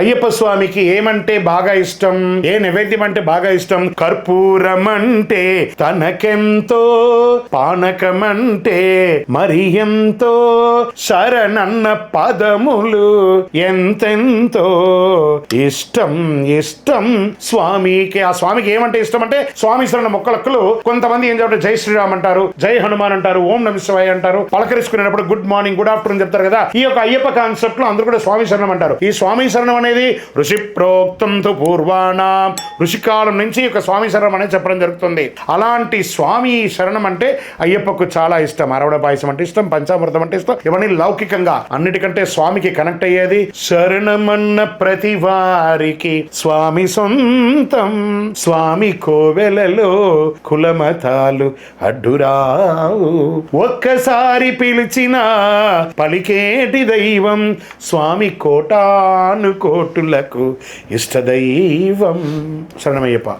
అయ్యప్ప స్వామికి ఏమంటే బాగా ఇష్టం? ఏ నైవేద్యం అంటే బాగా ఇష్టం? కర్పూరం అంటే తనకెంతో పానకమంటే మరి ఎంతో శరణన్న పదములు ఎంతెంతో. ఇష్టం ఇష్టం స్వామికి. ఆ స్వామికి ఏమంటే ఇష్టం అంటే స్వామి శరణ మొక్కలక్కలు కొంతమంది ఏం చెప్తారు జై శ్రీరామ్ అంటారు జై హనుమాన్ అంటారు ఓం నమ శివాయ అంటారు. పలకరించుకునేటప్పుడు గుడ్ మార్నింగ్ గుడ్ ఆఫ్టర్నూన్ చెప్తారు కదా. ఈ యొక్క అయ్యప్ప కాన్సెప్ట్లో అందరూ కూడా స్వామి శరణం అంటారు. ఈ స్వామి శరణం అనేది ఋషి ప్రోక్తం తు పూర్వాణం. ఋషికాలం నుంచి ఒక యొక్క స్వామి శరణం అనేది చెప్పడం జరుగుతుంది. అలాంటి స్వామి శరణం అంటే అయ్యప్పకు చాలా ఇష్టం. అరవడ పాయసం అంటే ఇష్టం పంచామృతం అంటే ఇష్టం ఇవన్నీ లౌకికంగా అన్నిటికంటే స్వామికి కనెక్ట్ అయ్యేది శరణమన్న ప్రతి వారికి. స్వామి సొంతం స్వామి కోవెలలో కులమతాలు అడ్డురావు. ఒక్కసారి పిలిచిన పలికేటి దైవం స్వామి కోటానుకో కోటులకు ఇష్టదైవం. శరణమయ్యప్ప.